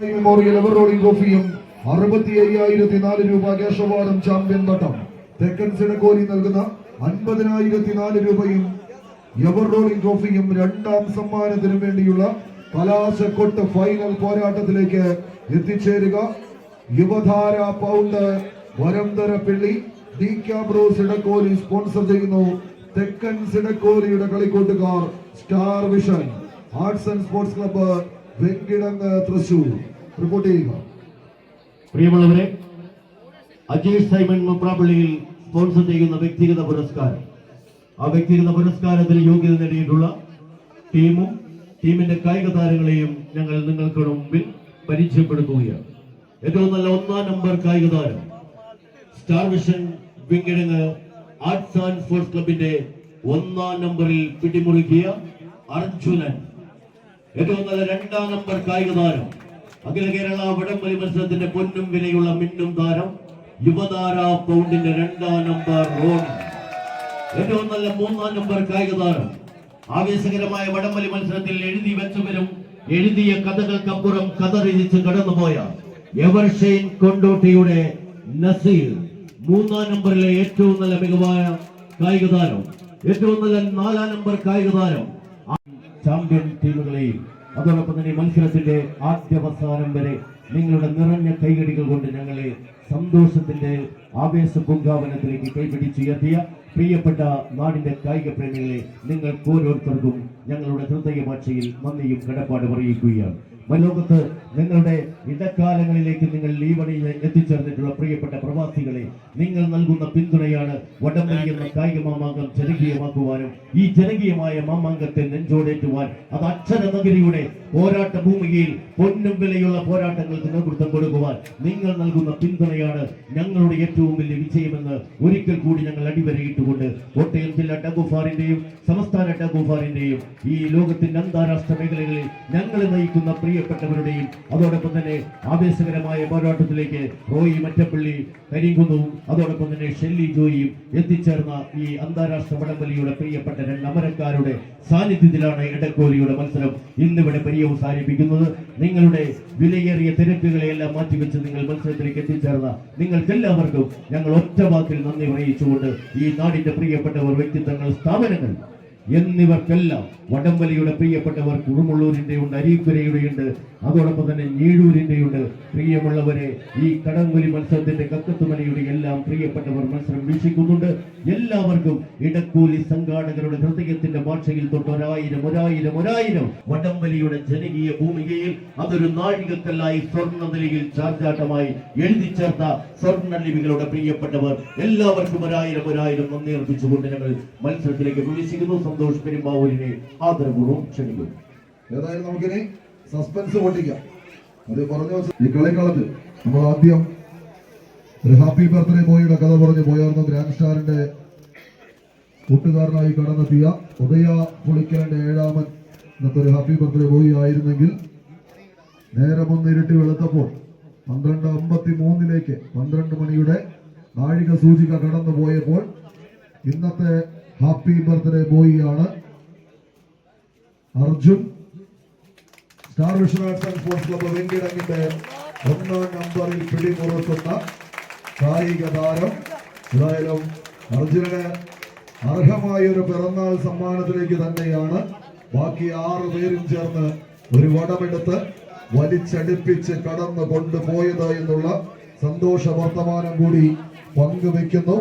Memorial ever rolling ട്രോഫിയും അറുപത്തി അയ്യായിരത്തി നാല് രൂപ അവാർഡും ചാമ്പ്യൻ പട്ടം. തെക്കൻ സിനകോലി നൽകുന്ന അൻപതിനായിരത്തി നാല് രൂപയും എവർ റോളിംഗ് ട്രോഫിയും രണ്ടാം സമ്മാനത്തിനു വേണ്ടിയുള്ള കലാശക്കൊട്ട് ഫൈനൽ പോരാട്ടത്തിലേക്ക് എത്തിച്ചേരുക. യുവധാര പൗണ്ട് വരംതര പിള്ളി ഡി ക്യാബ്രോ സിഡക്കോലി സ്പോൺസർ ചെയ്യുന്നു. തെക്കൻ സിഡക്കോലിയുടെ കളിക്കൂട്ടുകാർ star vision arts and sports club Venkitangu Thrissur. Report ചെയ്യുക. പ്രിയമുള്ളവരെ അജീഷ് സൈമൺ മുപ്രാപ്പള്ളിയിൽ സ്പോൺസർ ചെയ്യുന്ന വ്യക്തിഗത പുരസ്കാരം. ആ വ്യക്തിഗത പുരസ്കാരത്തിന് യോഗ്യത നേടിയിട്ടുള്ള ടീമും ടീമിന്റെ കായിക താരങ്ങളെയും ഞങ്ങൾ നിങ്ങൾക്ക് മുമ്പിൽ പരിചയപ്പെടുത്തുകയാണ്. ഏറ്റവും നല്ല ഒന്നാം നമ്പർ കായിക താരം star vision Venkitangu arts and sports ക്ലബിന്റെ ഒന്നാം നമ്പറിൽ പിടിമുറുക്കിയ അർജുനൻ. ഏറ്റവും നല്ല രണ്ടാം നമ്പർ കായിക താരം. അഖില കേരള വടംവലി മത്സരത്തിന്റെ പൊന്നും വിലയുള്ള മിന്നും താരം യുവതാര പൗണ്ടിന്റെ രണ്ടാം നമ്പർ റോണി ഏറ്റവും നല്ല മൂന്നാം നമ്പർ കായിക താരം. ആവേശകരമായ വടംവലി മത്സരത്തിൽ എഴുതി വെച്ചവരും എഴുതിയ കഥകൾക്കപ്പുറം കഥ രചിച്ച് കടന്നുപോയ എവർഷെയിൻ കൊണ്ടോട്ടിയുടെ നസീൽ മൂന്നാം നമ്പറിലെ ഏറ്റവും നല്ല മികവായ കായിക താരം. ഏറ്റവും നല്ല നാലാം നമ്പർ കായിക താരം ചാമ്പ്യൻ ടീമുകളെയും അതോടൊപ്പം തന്നെ മത്സരത്തിന്റെ ആദ്യവസാനം വരെ നിങ്ങളുടെ നിറഞ്ഞ കൈകടികൾ കൊണ്ട് ഞങ്ങളെ സന്തോഷത്തിന്റെ ആവേശ പൂങ്കാവനത്തിലേക്ക് കൈപിടിച്ചുയർത്തിയ പ്രിയപ്പെട്ട നാടിന്റെ കായിക പ്രേമികളെ നിങ്ങൾ ഓരോരുത്തർക്കും ഞങ്ങളുടെ ഹൃദയഭാഷയിൽ നന്ദിയും കടപ്പാട് അറിയിക്കുകയാണ്. ലോകത്ത് നിങ്ങളുടെ ഇടക്കാലങ്ങളിലേക്ക് നിങ്ങൾ ലീവണിയിൽ എത്തിച്ചേർന്നിട്ടുള്ള പ്രിയപ്പെട്ട പ്രവാസികളെ നിങ്ങൾ നൽകുന്ന പിന്തുണയാണ് വടംവലി എന്ന കായിക മാമാങ്കം ജനകീയമാക്കുവാനും ഈ ജനകീയമായ മാമാങ്കത്തെ നെഞ്ചോടേറ്റുവാൻ അത് അക്ഷര നഗരിയുടെ പോരാട്ട ഭൂമിയിൽ പൊന്നും വിലയുള്ള പോരാട്ടങ്ങൾക്ക് നേതൃത്വം കൊടുക്കുവാൻ നിങ്ങൾ നൽകുന്ന പിന്തുണയാണ് ഞങ്ങളുടെ ഏറ്റവും വലിയ വിജയമെന്ന് ഒരിക്കൽ കൂടി ഞങ്ങൾ അടിവരയിട്ടുകൊണ്ട് കോട്ടയം ജില്ല ടഗുഫാറിന്റെയും സംസ്ഥാന ടഗുഫാറിന്റെയും ഈ ലോകത്തിന്റെ അന്താരാഷ്ട്ര മേഖലകളിൽ ഞങ്ങളെ നയിക്കുന്ന പ്രിയപ്പെട്ടവരുടെയും അതോടൊപ്പം തന്നെ ആവേശകരമായ പോരാട്ടത്തിലേക്ക് റോയി മറ്റപ്പള്ളി കരിങ്കുന്നവും അതോടൊപ്പം തന്നെ ഷെല്ലി ജോയിയും എത്തിച്ചേർന്ന ഈ അന്താരാഷ്ട്ര വടംവലിയുടെ പ്രിയപ്പെട്ട രണ്ട് അമരക്കാരുടെ സാന്നിധ്യത്തിലാണ് ഇടക്കോലിയുടെ മത്സരം ഇന്നിവിടെ പര്യവസാനിപ്പിക്കുന്നത്. നിങ്ങളുടെ വിലയേറിയ തിരക്കുകളെയെല്ലാം മാറ്റിവെച്ച് നിങ്ങൾ മത്സരത്തിലേക്ക് എത്തിച്ചേർന്ന ഞങ്ങൾ ഒറ്റ വാക്കിൽ നന്ദി അറിയിച്ചുകൊണ്ട് ഈ നാടിന്റെ പ്രിയപ്പെട്ടവർ വ്യക്തിത്വങ്ങൾ സ്ഥാപനങ്ങൾ എന്നിവർക്കെല്ലാം വടംവലിയുടെ പ്രിയപ്പെട്ടവർ കുറുമുള്ളൂരിന്റെ ഉണ്ട് അരീക്കുരയുടെ ഉണ്ട് അതോടൊപ്പം തന്നെ ഞീഴൂരിന്റെയുണ്ട് പ്രിയമുള്ളവരെ ഈ കടംകുലി മത്സരത്തിന്റെ കക്കത്തുമലയുടെ എല്ലാം പ്രിയപ്പെട്ടവർ മത്സരം വീക്ഷിക്കുന്നുണ്ട്. എല്ലാവർക്കും ഇടക്കൂലി സംഘാടകരുടെ ഹൃദയത്തിന്റെ ഭാഷയിൽ തൊട്ട് ഒരായിരം ഒരായിരം ഒരായിരം വടംവലിയുടെ ജനകീയ ഭൂമികയിൽ അതൊരു നാഴികക്കല്ലായി സ്വർണ നിലയിൽ ചാർജാട്ടമായി എഴുതി ചേർത്ത സ്വർണലിപികളുടെ പ്രിയപ്പെട്ടവർ എല്ലാവർക്കും ഒരായിരം ഒരായിരം നന്ദി അർപ്പിച്ചുകൊണ്ട് ഞങ്ങൾ മത്സരത്തിലേക്ക് പ്രവേശിക്കുന്നു. സന്തോഷ് പെരുമ്പാവൂരിനെ ആദരപൂർവം ക്ഷണിക്കുന്നു. ഏതായാലും നമുക്കിനി സസ്പെൻസ് പൊട്ടിക്കാം. അത് പറഞ്ഞ ഈ കളിക്കളത്തിൽ നമ്മൾ ആദ്യം ഒരു ഹാപ്പി ബർത്ത്ഡേ മോയുടെ കഥ പറഞ്ഞു പോയായിരുന്നു ഗ്രാൻഡ് സ്റ്റാറിന്റെ കൂട്ടുകാരനായി കടന്നെത്തിയ ഉദയ പൊളിക്കാന്റെ ഏഴാമൻ. ഇന്നത്തെ ഒരു ഹാപ്പി ബർത്ത്ഡേ ബോയ് ആയിരുന്നെങ്കിൽ നേരം ഒന്ന് ഇരുട്ടി വെളുത്തപ്പോൾ പന്ത്രണ്ട് അമ്പത്തി മൂന്നിലേക്ക് പന്ത്രണ്ട് മണിയുടെ നാഴിക സൂചിക കടന്നു പോയപ്പോൾ ഇന്നത്തെ ഹാപ്പി ബർത്ത്ഡേ ബോയിയാണ് അർജുൻ. സ്റ്റാർ സ്പോർട്സ് വെങ്കിടങ്ങിന്റെ ഒന്നാം നമ്പറിൽ പിടിമുറക്കുന്ന കായിക താരം ഏതായാലും അർജുനന് അർഹമായ ഒരു പിറന്നാൾ സമ്മാനത്തിലേക്ക് തന്നെയാണ് ബാക്കി ആറ് പേരും ചേർന്ന് ഒരു വടമെടുത്ത് വലിച്ചടുപ്പിച്ച് കടന്നു കൊണ്ടുപോയത് എന്നുള്ള സന്തോഷ വർത്തമാനം കൂടി പങ്കുവെക്കുന്നു.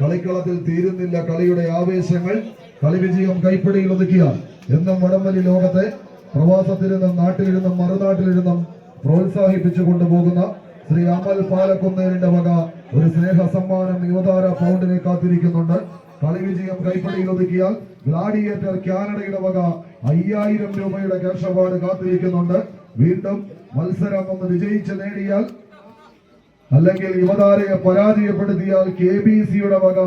കളിക്കളത്തിൽ തീരുന്നില്ല കളിയുടെ ആവേശങ്ങൾ. കളി വിജയം കൈപ്പിടിയിൽ ഒതുക്കിയ എന്നും വടംവലി ലോകത്തെ പ്രവാസത്തിലിരുന്നും നാട്ടിലിരുന്നും മറുനാട്ടിലിരുന്നും പ്രോത്സാഹിപ്പിച്ചു കൊണ്ടുപോകുന്ന ശ്രീ അമൽ പാലക്കുന്നേരിന്റെ വക ഒരു സ്നേഹ സമ്മാനം യുവതാര ഫൗണ്ടിനെ കാത്തിരിക്കുന്നുണ്ട്. കളി വിജയം കൈപ്പടിയിൽ ഒതുക്കിയാൽ ഗ്ലാഡിയേറ്റർ കാനഡയുടെ വക അയ്യായിരം രൂപയുടെ ക്യാഷ് അവാർഡ് കാത്തിരിക്കുന്നുണ്ട്. വീണ്ടും മത്സരം ഒന്ന് വിജയിച്ച് നേടിയാൽ അല്ലെങ്കിൽ യുവതാരയെ പരാജയപ്പെടുത്തിയാൽ കെ ബി സിയുടെ വക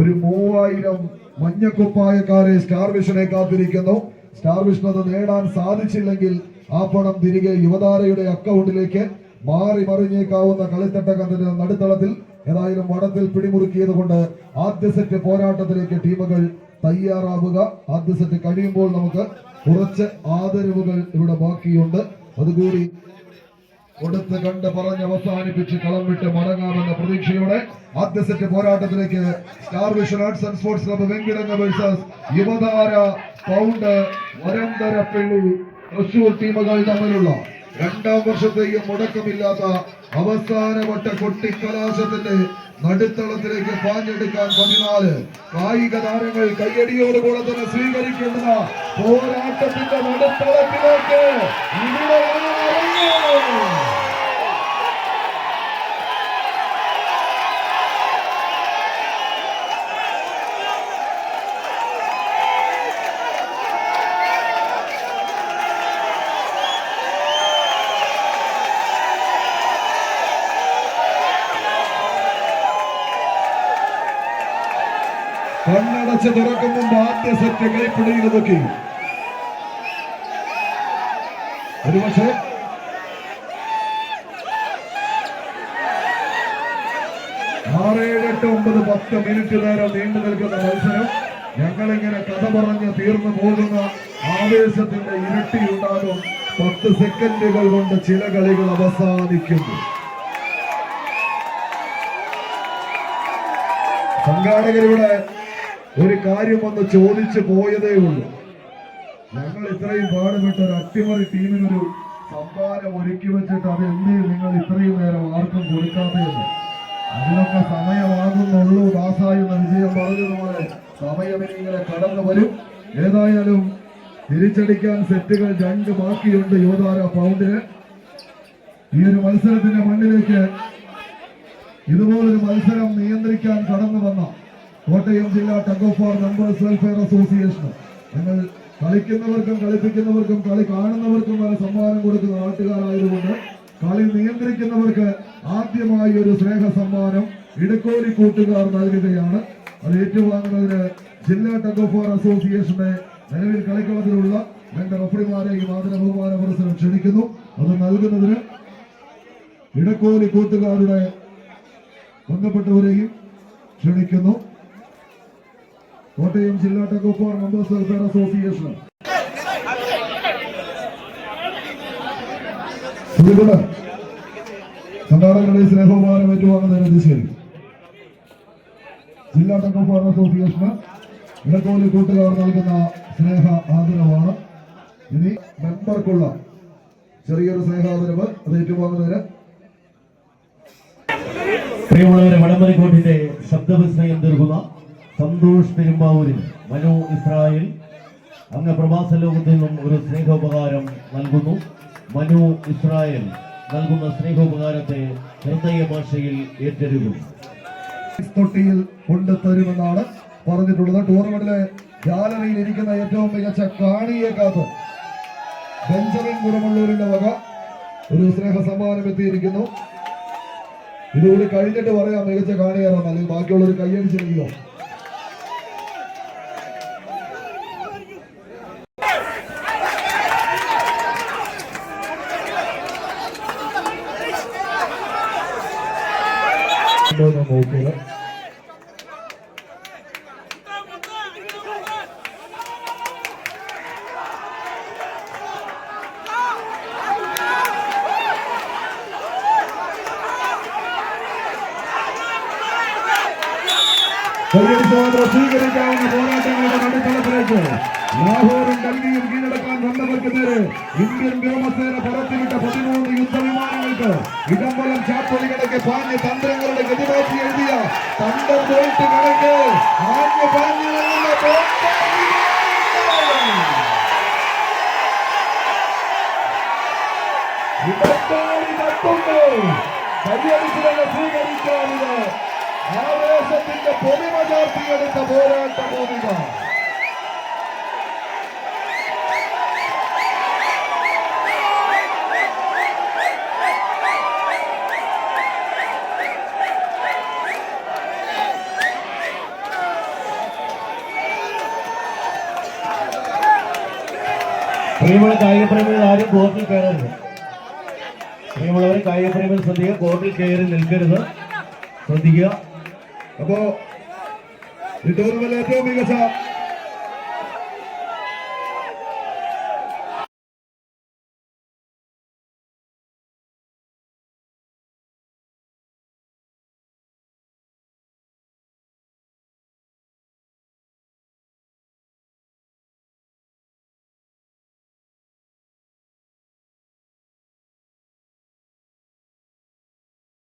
ഒരു മൂവായിരം മഞ്ഞക്കുപ്പായക്കാരെ സ്റ്റാർ വിഷനെ കാത്തിരിക്കുന്നു. സ്റ്റാർ വിഷ്ണു അത് നേടാൻ സാധിച്ചില്ലെങ്കിൽ ആ പണം തിരികെ യുവതാരയുടെ അക്കൗണ്ടിലേക്ക് മാറി മറിഞ്ഞേക്കാവുന്ന കളിത്തട്ടകത്തിന്റെ നടുത്തളത്തിൽ ഏതായാലും വടത്തിൽ പിടിമുറുക്കിയത് കൊണ്ട് ആദ്യ സെറ്റ് പോരാട്ടത്തിലേക്ക് ടീമുകൾ തയ്യാറാവുക. ആദ്യ സെറ്റ് കഴിയുമ്പോൾ നമുക്ക് കുറച്ച് ആദരവുകൾ ഇവിടെ ബാക്കിയുണ്ട്. അതുകൂടി കൊടുത്ത് കണ്ട് പറഞ്ഞ് അവസാനിപ്പിച്ച് കളം വിട്ട് മടങ്ങാമെന്ന പ്രതീക്ഷയോടെ ആദ്യ set പോരാട്ടത്തിലേക്ക് star vision arts and sports club Venkitangu versus Yuvathara pound Varantharappilly Thrissur ടീമുകൾ തമ്മിലുള്ള രണ്ടാം വർഷത്തെയും മുടക്കമില്ലാത്ത അവസാനവട്ട കൊട്ടിക്കലാശത്തിന്റെ നടുത്തളത്തിലേക്ക് പാഞ്ഞെടുക്കാൻ പതിനാല് കായിക താരങ്ങൾ കയ്യടിയോടുകൂടെ തന്നെ സ്വീകരിക്കുന്ന പോരാട്ടത്തിന്റെ നടുത്തളത്തിലേക്ക് ഇവിടെയാണ് കണ്ണടച്ച് തുറക്കും ആദ്യ സെറ്റ് കൈപ്പിടിയിൽ നോക്കി ഒരുപക്ഷെ ആറ് എട്ട് ഒമ്പത് പത്ത് മിനിറ്റ് നേരം നീണ്ടു നിൽക്കുന്ന മത്സരം. ഞങ്ങളിങ്ങനെ കഥ പറഞ്ഞ് തീർന്നു പോകുന്ന ആവേശത്തിന്റെ ഇരട്ടി ഉണ്ടാകും. പത്ത് സെക്കൻഡുകൾ കൊണ്ട് ചില കളികൾ അവസാനിക്കുന്നു. സംഘാടകരിവിടെ ഒരു കാര്യം ഒന്ന് ചോദിച്ചു പോയതേ ഉള്ളൂ. ഞങ്ങൾ ഇത്രയും പാടുപെട്ട ഒരു അട്ടിമറി ടീമിനൊരു സംഭാരം ഒരുക്കി വെച്ചിട്ട് അത് എന്ത് നിങ്ങൾ ഇത്രയും നേരം ആർക്കും കൊടുക്കാതെയെന്ന് അതിനൊക്കെ സമയമാകുന്നുള്ളൂ. ദാസായി എന്ന വിജയം പറഞ്ഞതുപോലെ സമയം ഇങ്ങനെ കടന്നു വരും. ഏതായാലും തിരിച്ചടിക്കാൻ സെറ്റുകൾ രണ്ട് ബാക്കിയുണ്ട് യുവതാര പൗണ്ടിന് ഈ ഒരു മത്സരത്തിന്റെ മണ്ണിലേക്ക് ഇതുപോലൊരു മത്സരം നിയന്ത്രിക്കാൻ കടന്നു വന്ന കോട്ടയം ജില്ലാ tug of war members welfare association ഞങ്ങൾ കളിക്കുന്നവർക്കും കളിപ്പിക്കുന്നവർക്കും കളി കാണുന്നവർക്കും വരെ സമ്മാനം കൊടുക്കുന്ന നാട്ടുകാരായതുകൊണ്ട് കളി നിയന്ത്രിക്കുന്നവർക്ക് ആദ്യമായി ഒരു സ്നേഹ സമ്മാനം ഇടക്കോലി കൂട്ടുകാർ നൽകുകയാണ്. അത് ഏറ്റുവാങ്ങുന്നതിന് ജില്ലാ ടഗ് ഓഫ് വാർ അസോസിയേഷന്റെ നിലവിൽ കളിക്കളത്തിലുള്ള രണ്ട് റഫറിമാരെയും ആദര ബഹുമാന പുരസ്സരം ക്ഷണിക്കുന്നു. അത് നൽകുന്നതിന് ഇടക്കോലി കൂട്ടുകാരുടെ ബന്ധപ്പെട്ടവരെയും ക്ഷണിക്കുന്നു. കോട്ടയം ജില്ലാ ടഗോഫോർ മെമ്പേഴ്സ് വെൽഫെയർ അസോസിയേഷൻ സംഘാടകരുടെ ഏറ്റുവാങ്ങുന്ന ഏറ്റുവാങ്ങുന്നതിന് ദിശയിൽ ജില്ലാ ടഗോഫോർ അസോസിയേഷന് ഇടക്കോലി കൂട്ടുകാർ നൽകുന്ന സ്നേഹ ആദരവാണ്. ഇനി മെമ്പർക്കുള്ള ചെറിയൊരു സ്നേഹാദരവ് അത് ഏറ്റുവാങ്ങുന്നതിന് പ്രിയമുള്ളവരെ വടംവലിക്കോട്ടിന്റെ ശബ്ദവിസ്മയം തീർക്കുന്ന സന്തോഷ് പെരുമ്പാവൂരിന് മനു ഇസ്രായേൽ. അങ്ങ് പ്രവാസ ലോകത്തിൽ നിന്നും ഒരു സ്നേഹോപകാരം നൽകുന്നു. മനു ഇസ്രായേൽ നൽകുന്ന സ്നേഹോപകാരത്തെ ഹൃദയ ഭാഷയിൽ ഏറ്റെടുക്കുന്നു. തൊട്ടിയിൽ കൊണ്ടു തരുമെന്നാണ് പറഞ്ഞിട്ടുള്ളത്. ടൂർണമെന്റിലെ ഗാലറിയിൽ ഇരിക്കുന്ന ഏറ്റവും മികച്ച കാണിയെ കാത്ത് ബെഞ്ചമിൻ ഗുണമുള്ളൂരിന്റെ വക ഒരു സ്നേഹ സമ്മാനം എത്തിയിരിക്കുന്നു. ഇതുകൂടി കഴിഞ്ഞിട്ട് പറയാം മികച്ച കാണിയാറാണ് അല്ലെങ്കിൽ ബാക്കിയുള്ളവർ കൈയടിച്ചിരിക്കോ നോക്കിയത് കയ്യടിച്ചോടെ സ്വീകരിക്കാവുന്ന പോരാട്ടങ്ങളുടെ നടുത്തളത്തിലേക്ക് ലാഹോറും ഡൽഹിയും കീഴടക്കാൻ വന്നവർക്ക് നേരെ ഇന്ത്യൻ വ്യോമസേന പുറത്തുവിട്ട പതിമൂന്ന് യുദ്ധവിമാനങ്ങൾക്ക് ഇടംബലം ചാപ്പൊലികളൊക്കെ പാഞ്ഞ് തന്ത്രങ്ങളുടെ ഗതിമാറ്റി എഴുതിയ തണ്ടർ പോയിട്ട് കണക്ക്. ആഞ്ഞ് പാഞ്ഞ്. ഇടത്തോടി തട്ടുന്നു കയ്യടിച്ചു തന്നെ സ്വീകരിക്കാവുന്നത് ആവേശത്തിന്റെ പൊലിമ ചാർത്തിയെടുത്ത പോരാട്ട ഭൂമിക. പ്രിയമുള്ള കായിക പ്രേമികൾ ആരും കോർട്ടിൽ കയറരുത്. പ്രിയമുള്ളവരെ കായിക പ്രേമികൾ ശ്രദ്ധിക്കുക കോർട്ടിൽ കയറി നിൽക്കരുത്. ശ്രദ്ധിക്കുക. അപ്പോ ടൂർണമെന്റിലെ ഏറ്റവും മികച്ച